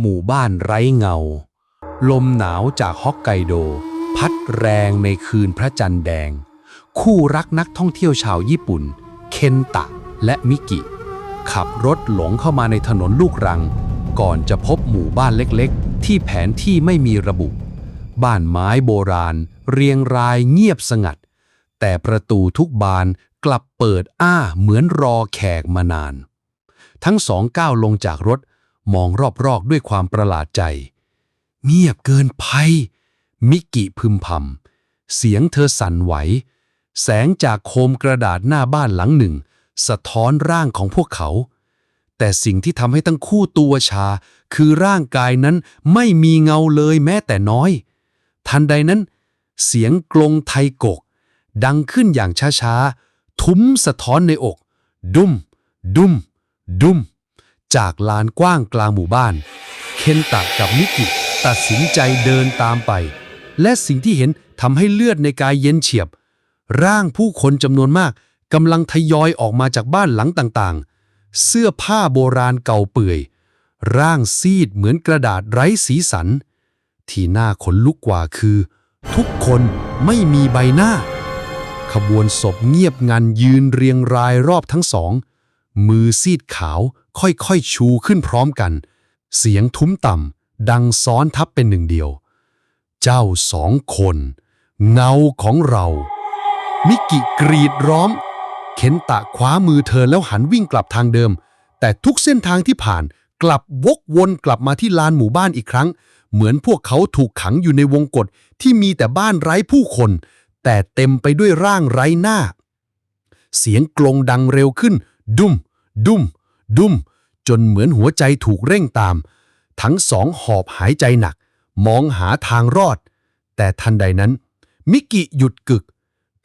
หมู่บ้านไร้เงา ลมหนาวจากฮอกไกโด พัดแรงในคืนพระจันทร์แดง คู่รักนักท่องเที่ยวชาวญี่ปุ่น เคนตะและมิกิ ขับรถหลงเข้ามาในถนนลูกรัง ก่อนจะพบหมู่บ้านเล็กๆ ที่แผนที่ไม่มีระบุ บ้านไม้โบราณ เรียงรายเงียบสงัด แต่ประตูทุกบานกลับเปิดอ้าเหมือนรอแขกมานาน ทั้งสองก้าวลงจากรถ มองรอบๆด้วยความประหลาดใจ เงียบเกินภัยมิกิพึมพำเสียงเธอสั่นไหว แสงจากโคมกระดาษหน้าบ้านหลังหนึ่ง สะท้อนร่างของพวกเขา แต่สิ่งที่ทำให้ทั้งคู่ตัวชา คือร่างกายนั้นไม่มีเงาเลยแม้แต่น้อย ทันใดนั้น เสียงกลงไทยกก ดังขึ้นอย่างช้าๆ ทุ้มสะท้อนในอก ดุ้ม ดุ้ม ดุ้ม จากลานกว้างกลางหมู่บ้าน เคนตะกับมิกิตัดสินใจเดินตามไป และสิ่งที่เห็นทำให้เลือดในกายเย็นเฉียบ ร่างผู้คนจำนวนมากกำลังทยอยออกมาจากบ้านหลังต่างๆ เสื้อผ้าโบราณเก่าเปื่อย ร่างซีดเหมือนกระดาษไร้สีสัน ที่น่าขนลุกกว่าคือ ทุกคนไม่มีใบหน้า ขบวนศพเงียบงันยืนเรียงรายรอบทั้งสอง มือซีดขาวค่อยๆชูขึ้นพร้อมกัน เสียงทุ้มต่ำดังซ้อนทับเป็นหนึ่งเดียว เจ้าสองคน เงาของเรา มิกิกรีดร้องเข็นตะคว้ามือเธอแล้วหันวิ่งกลับทางเดิม แต่ทุกเส้นทางที่ผ่านกลับวกวนกลับมาที่ลานหมู่บ้านอีกครั้ง เหมือนพวกเขาถูกขังอยู่ในวงกฏที่มีแต่บ้านไร้ผู้คน แต่เต็มไปด้วยร่างไร้หน้า เสียงกลงดังเร็วขึ้น ดุ้ม ดุ้มดุ้มจนเหมือนหัวใจถูกเร่งตาม ทั้งสองหอบหายใจหนัก มองหาทางรอด แต่ทันใดนั้น มิกิหยุดกึก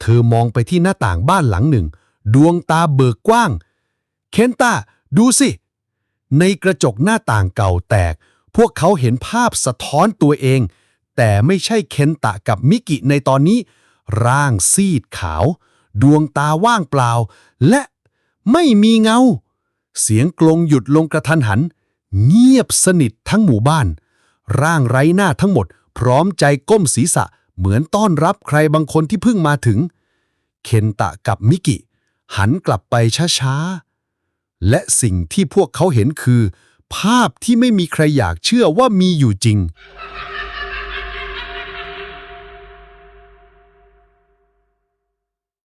เธอมองไปที่หน้าต่างบ้านหลังหนึ่ง ดวงตาเบิกกว้าง เคนตาดูสิ ในกระจกหน้าต่างเก่าแตก พวกเขาเห็นภาพสะท้อนตัวเอง แต่ไม่ใช่เคนตะกับมิกิในตอนนี้ ร่างซีดขาว ดวงตาว่างเปล่า และไม่มีเงา เสียงกลงหยุดลงกระทันหัน เงียบสนิททั้งหมู่บ้าน ร่างไร้หน้าทั้งหมด พร้อมใจก้มศีรษะเหมือนต้อนรับใครบางคนที่เพิ่งมาถึง เคนตะกับมิกิ หันกลับไปช้าๆ และสิ่งที่พวกเขาเห็นคือ ภาพที่ไม่มีใครอยากเชื่อว่ามีอยู่จริง